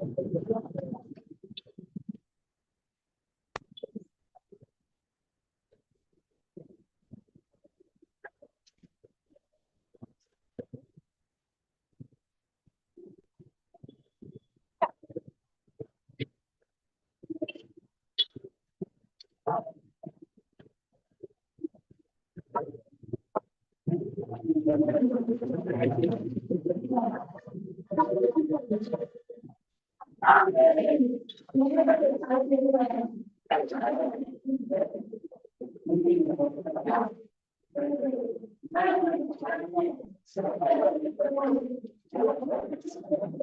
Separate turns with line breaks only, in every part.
பின்னாடி தலைமையாளர் எழுத்தாளர்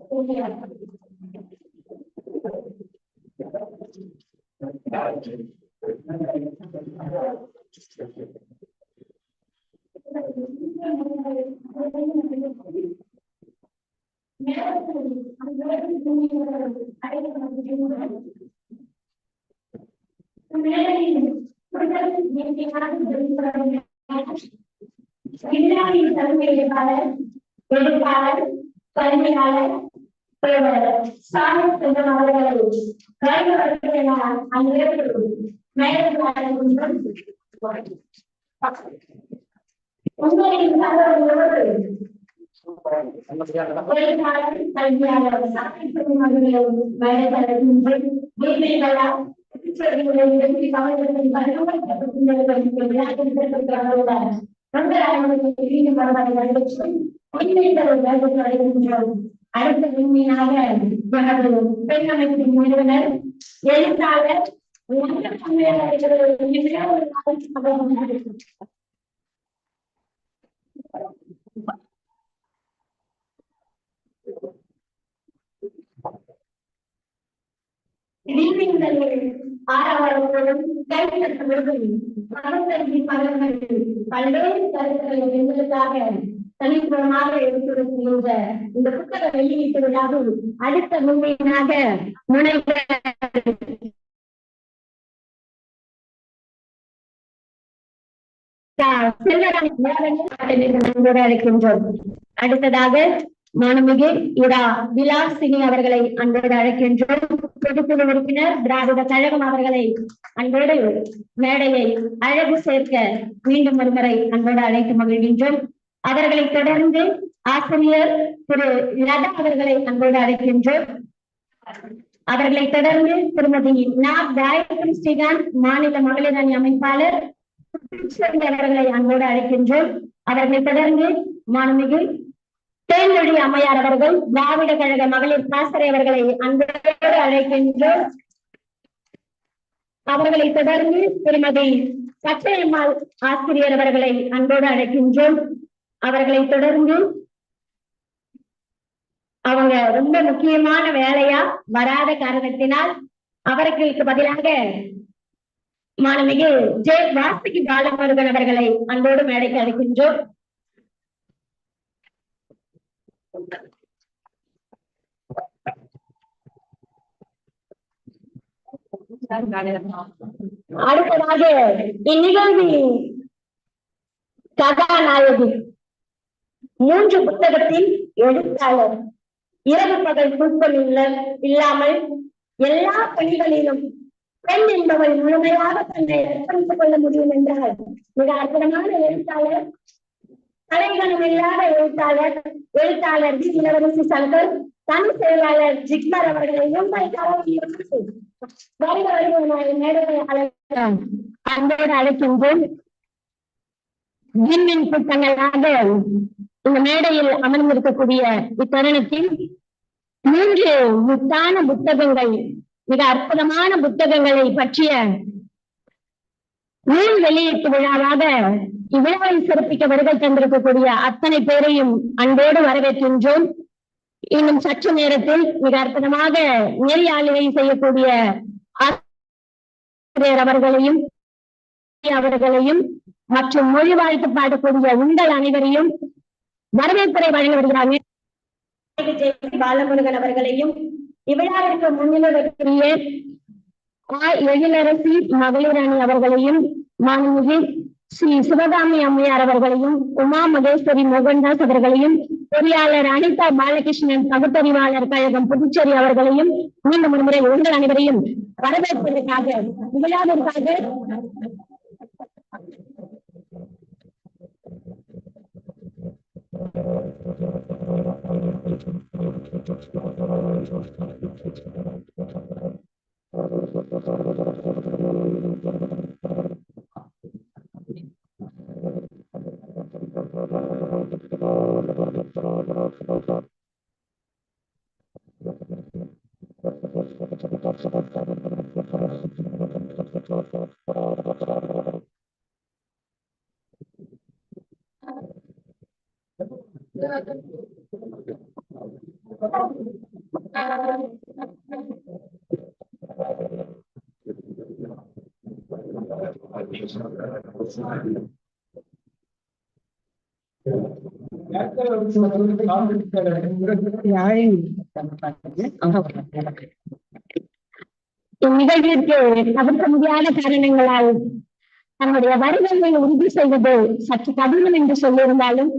கல்வியாளர் உங்களின் அடுத்த விண்மீனாக நமது பெண் அமைப்பின் நிறுவனர் எழுத்தாளர் உலக தமிழர்களுடைய மிக ஒரு நாள் நீதிகளில் பலன்கள் பல்வேறு கருத்துக்களை எங்களுக்காக தனித்துவமாக எடுத்துரைக்கின்ற இந்த புத்தக வெளியீட்டு விழாவில் அடுத்த முன்மையினாக முனைவர் செல்வராஜ் அடுத்ததாக மாணமிகு இரா விலாசினி அவர்களை அன்போடு அழைக்கின்றோம். பொதுக்குழு உறுப்பினர் திராவிட கழகம் அவர்களை அன்போடு மேடையை அழகு சேர்க்க மீண்டும் ஒருமுறை அன்போடு அழைத்து மகிழ்கின்றோம். அவர்களை தொடர்ந்து ஆசிரியர் திரு லதா அவர்களை அன்போடு அழைக்கின்றோம். அவர்களை தொடர்ந்து திருமதி நா காயத்ரி ஸ்ரீகாந்த் மாநில மகளிர் அணி அமைப்பாளர் அவர்களை அன்போடு அழைக்கின்றோம். அவர்களை தொடர்ந்து மாணமிகு தேன்மொழி அம்மையார் அவர்கள் திராவிட கழக மகளிர் பாசறை அவர்களை அன்போடு அழைக்கின்றோம். அவர்களை தொடர்ந்து திருமதி பச்சையம்மாள் ஆசிரியர் அவர்களை அன்போடு அழைக்கின்றோம். அவர்களை தொடர்ந்து அவங்க ரொம்ப முக்கியமான வேலையா வராத காரணத்தினால் அவர்களுக்கு பதிலாக மாணவிகள் ஜே. வாசுகி பாலமுருகன் அவர்களை அன்போடு மேடைக்கு அழைக்கின்றோம். அடுத்ததாக இந்நிகழ்வின் கதாநாயகி. மூன்று புத்தகத்தின் எழுத்தாளர். இரவு பகல் தூக்கம் இல்ல இல்லாமல் எல்லா பணிகளிலும் பெண் என்பவள் முழுமையாக தன்னை அர்ப்பணித்துக் கொள்ள முடியும் என்றால் மிக அற்புதமான எழுத்தாளர் தலைகணம் இல்லாத எழுத்தாளர் எழுத்தாளர் ஜி இளவரசி சங்கர் தனி செயலாளர் ஜிக்மர் அவர்களை மும்பை வருக வருக மேடையை அழைக்கிறோம் அன்போடு அழைக்கின்றோம். விண்மின் கூட்டங்களாக இந்த மேடையில் அமர்ந்திருக்கக்கூடிய இத்தருணத்தில் மூன்று முத்தான புத்தகங்கள் மிக அற்புதமான புத்தகங்களை பற்றிய நூல் வெளியீட்டு விழாவாக இவ்விழாவை சிறப்பிக்க வருகை தந்திருக்கக்கூடிய அத்தனை பேரையும் அன்போடு வரவேற்கின்றோம். இன்னும் சற்று நேரத்தில் மிக அற்புதமாக நெறியாளுகை செய்யக்கூடிய ஆசிரியர் அவர்களையும் அவர்களையும் மற்றும் மொழி வாழ்த்து பாடக்கூடிய உங்கள் அனைவரையும் வரவேற்புரை வழங்க வருகிறாங்க பாலமுருகன் அவர்களையும் இவ்விழாவிற்கு முன்னிலைக்கூடிய ஆ எழிலரசி மகளிர் அணி அவர்களையும் மாண்புமிகு ஸ்ரீ சிவகாமி அம்மையார் அவர்களையும் உமா மகேஸ்வரி மோகன்தாஸ் அவர்களையும் பொறியாளர் அனிதா பாலகிருஷ்ணன் பகுத்தறிவாளர் கழகம் புதுச்சேரி அவர்களையும் மீண்டும் ஒரு முறை உங்கள் அனைவரையும் வரவேற்பதற்காக விழாவிற்காக இந்நிகழ்விற்கு தவிர்க்க முடியாத காரணங்களால் தன்னுடைய வருகையை உறுதி செய்வது சற்று கடினம் என்று சொல்லியிருந்தாலும்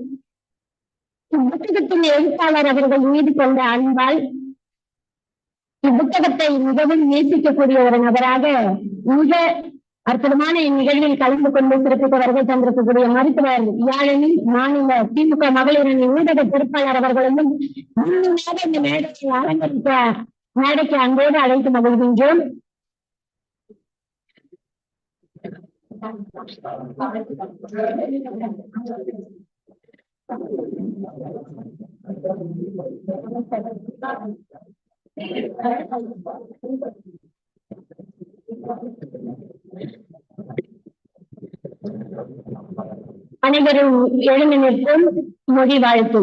புத்தகத்தின் எழுத்தாளர் அவர்கள் மீது கொண்ட அன்பால் இப்புத்தகத்தை மிகவும் நேசிக்கக்கூடிய ஒரு நபராக மிக அற்புதமான இந்நிகழ்வில் கலந்து கொண்டு சிறப்பித்த வருகை தந்திருக்கக்கூடிய மருத்துவர் யாழினி மாநில திமுக மகளிரணி ஊடக பொறுப்பாளர் அவர்களும் இந்த மேடையை அலங்கரித்த மேடைக்கு அன்போடு அழைத்து மகிழ்கின்றோம். அனைவரும் எழுந்து நிற்போம் மொழி வாழ்த்து.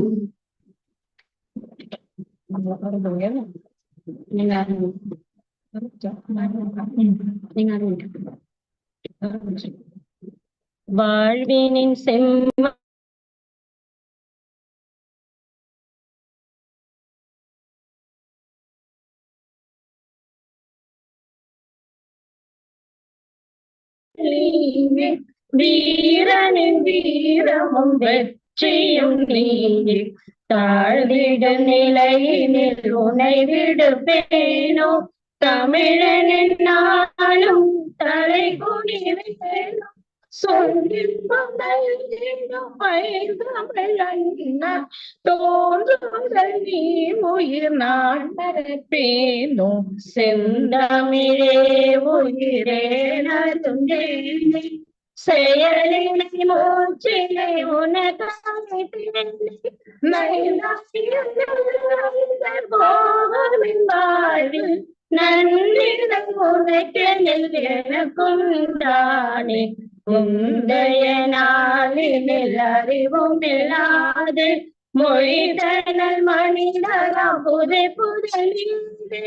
வாழ்வினின் செம்ம நீங்கி
வீரனின் வீரமும் வெற்றியும் நீங்கி தாழ்விட நிலையினில் உனை விடுப்பேனோ. தமிழனின் நாளும் தலை குனிவேனோ. தோன்றுதல் நீ உயிர் நான் மறப்பேனோ செந்தமிழே உயிரே நருந்தேனே செயலினை மூச்சினை உனக்காக வாழ்வில் நன்றிடம் உனக்கெனில் எனக்கும் தானே முந்தைய நாளினில் அறிவும் இல்லாது மொழிதனல் மனிதராம் புதை புதலிந்து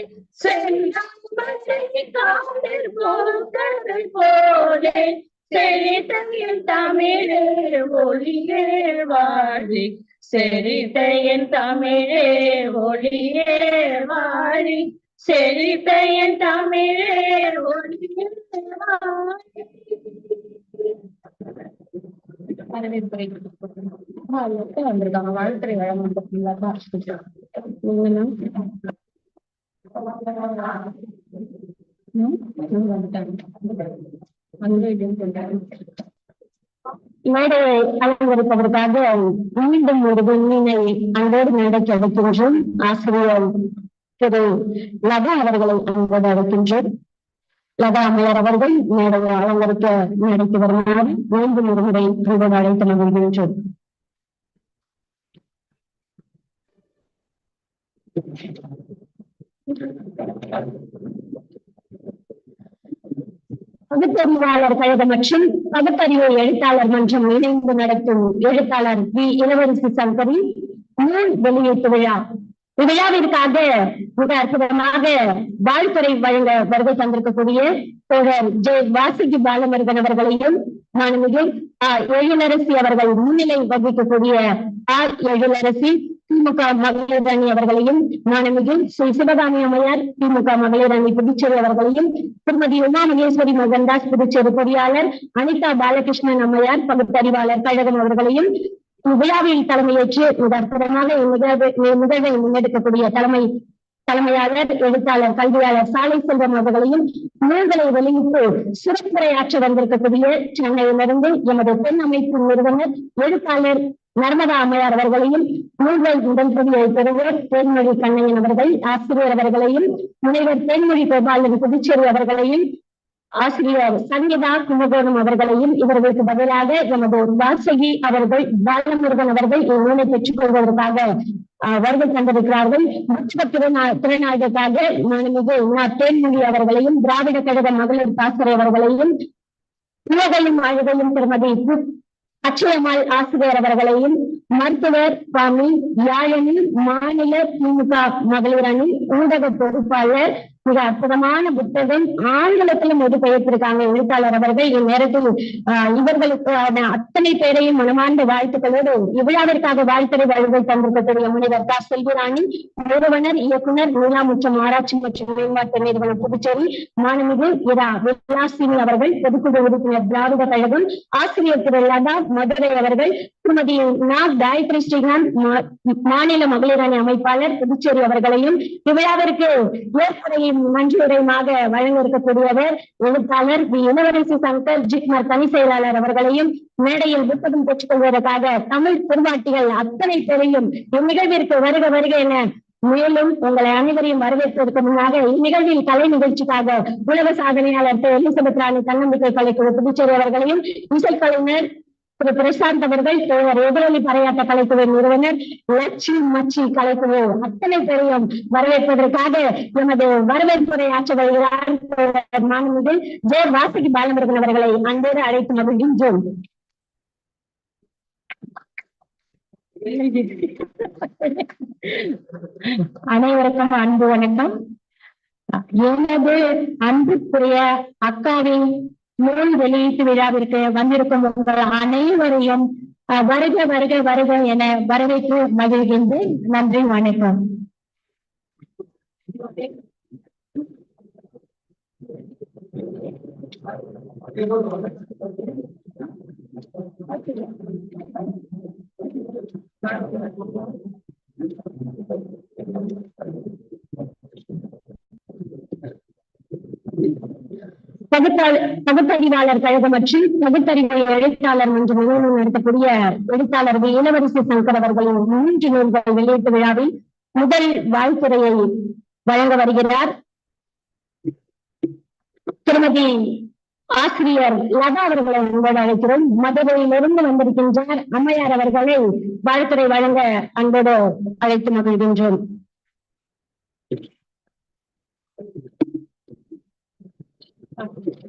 செந்தாமரை காதல் போக்கடல் போலே செழித்தையின் தமிழே ஒளியே வாழி. செழித்தையின் தமிழே ஒளியே வாழி. செழித்தையின் தமிழே ஒளியே வாழி. வரவேற்புரை வந்திருக்காங்க வாழ்த்துறை வழங்க
மேடையை அலங்கரிப்பதற்காக மீண்டும் ஒரு விண்ணினை அன்போடு மேடைக்கு அழைக்கின்றோம் ஆசிரியர் திரு லதா அவர்களை அன்போடு அழைக்கின்றோம் லதா அம்மையார் அவர்கள் மேடையை அலங்கரிக்க மேடைக்கு வருமாறு மீண்டும் ஒரு முறை அன்போடு அழைத்து மகிழ்கின்றோம் பகுத்தறிவாளர் கழகம் மற்றும் பகுத்தறிவு எழுத்தாளர் மன்றம் இணைந்து நடத்தும் எழுத்தாளர் வி. இளவரசி சங்கரி நூல் வெளியீட்டு விழா இவ்விழாவிற்காக மிக அற்புதமாக வாழ்த்துறை வழங்க வருகை தந்திருக்கக்கூடிய தோழர் ஜே வாசுகி பாலமுருகன் அவர்களையும் மாண்புமிகு எழிலரசி அவர்கள் முன்னிலை வகிக்கக்கூடிய ஆர் எழிலரசி திமுக மகளிர் அணி அவர்களையும் மாணவிகு ஸ்ரீ சிவகாமி அம்மையார் திமுக மகளிர் அணி புதுச்சேரி அவர்களையும் திருமதி உமா மகேஸ்வரி மோகன்தாஸ் புதுச்சேரி பொறியாளர் அனிதா பாலகிருஷ்ணன் அம்மையார் பகுத்தறிவாளர் கழகம் அவர்களையும் விழாவில் தலைமையேற்று மிக அற்புதமாக இந்நிகழ்வு நிகழ்வை முன்னெடுக்கக்கூடிய தலைமை தலைமையாளர் எழுத்தாளர் கல்வியாளர் சாலை செல்வம் அவர்களையும் நூல்களை வெளியிட்டு சிறப்புரையாற்றி வந்திருக்கக்கூடிய சென்னையிலிருந்து எமது பெண் அமைப்பு நிறுவனர் எழுத்தாளர் நர்மதா அம்மையார் அவர்களையும் நூல்கள் முதல் பிரதியை பெறுவர் தேன்மொழி கண்ணையன் அவர்கள் ஆசிரியர் அவர்களையும் முனைவர் தேன்மொழி கோபாலன் புதுச்சேரி அவர்களையும் ஆசிரியர் சங்கீதா கும்பகோணம் அவர்களையும் இவர்களுக்கு பதிலாக எமது வாசகி அவர்கள் பாலமுருகன் அவர்கள் இந்நூலை பெற்றுக் கொள்வதற்காக வருகை தந்திருக்கிறார்கள். முற்றுக திருநா- திருநாளுக்காக மாண்புமிகு உமா தேன்மொழி அவர்களையும் திராவிட கழக மகளிர் பாசறை அவர்களையும் உலகையும் அழகையும் திருமதி பு- அச்சயம்மாள் ஆசிரியர் அவர்களையும் மருத்துவர் சுவாமி யாழினி மாநில திமுக மகளிர் அணி ஊடக பொறுப்பாளர் மிக அற்புதமான புத்தகம். ஆங்கிலத்திலும் மொழிபெயர்த்திருக்காங்க எழுத்தாளர் அவர்கள். இந்நேரத்தில் ஆஹ், இவர்களுக்கு அத்தனை பேரையும் மனமார்ந்த வாழ்த்துக்களோடு இவ்விழாவிற்காக வாழ்த்துறை வழிகள் தந்திருக்கக்கூடிய முனைவர் தா செல்வராணி நிறுவனர் இயக்குனர் மீனாமுற்றம் ஆராய்ச்சி மற்றும் மேம்பாட்டு நிறுவனம் புதுச்சேரி மாணவிகள் இரா விலாசினி அவர்கள் பொதுக்குழு உறுப்பினர் திராவிட கழகம் ஆசிரியர் திரு லதா மதுரை அவர்கள் திருமதி நா. காயத்ரி ஸ்ரீகாந்த் மாநில மகளிர் அணி அமைப்பாளர் புதுச்சேரி அவர்களையும் இவ்விழாவிற்கு ஏற்புரையும் நன்றியுரையுமாக வழங்க இருக்கக்கூடியவர் எழுத்தாளர் வி. இளவரசி சங்கர் ஜிக்மர் தனி செயலாளர் அவர்களையும் மேடையில் புத்தகம் பெற்றுக் கொள்வதற்காக தமிழ் திருவாட்டிகள் அத்தனை பேரையும் இந்நிகழ்விற்கு வருக வருக என மேலும் உங்களை அனைவரையும் வரவேற்பதற்கு முன்னாக இந்நிகழ்வில் கலை நிகழ்ச்சிக்காக உலக சாதனையாளர் எலிசபெத் ராணி தன்னம்பிக்கை கலைக்குழு புதுச்சேரி அவர்களையும் இசைக்கலைஞர் திரு பிரசாந்த் அவர்கள் தேவர் எதிரொலி பறையாட்ட கலைக்குழு நிறுவனர் லட்சி மச்சி கலைக்குழு அத்தனை பேரையும் வரவேற்பதற்காக எமது வரவேற்புரை ஆற்ற வருகிறார். மாணவர்கள் ஜெய வாசகி பாலமுருகன் அவர்களை அன்போடு அழைத்து மகிழ்கின்றோம். அனைவருக்கும் அன்பு வணக்கம். எனது அன்புக்குரிய அக்காவின் நூல் வெளியீட்டு விழாவிற்கு வந்திருக்கும் உங்கள் அனைவரையும் அஹ், வருக வருக வருக என வரவேற்று மகிழ்கின்றேன். நன்றி வணக்கம். பகுத்தாளர் பகுத்தறிவாளர் கழகம் மற்றும் பகுத்தறிவு எழுத்தாளர் என்ற நிறுவனம் நடத்தக்கூடிய எழுத்தாளர் இளவரசி சங்கர் அவர்களின் மூன்று நூல்கள் வெளியீட்டு விழாவில் முதல் வாழ்த்துறையை வழங்க வருகிறார். திருமதி ஆசிரியர் லதா அவர்களை அன்போடு அழைக்கிறோம். மதுரையிலிருந்து வந்திருக்கின்றார் அம்மையார் அவர்களை வாழ்த்துறை வழங்க அன்போடு அழைத்து மகிழ்கின்றோம். Ah, Gracias.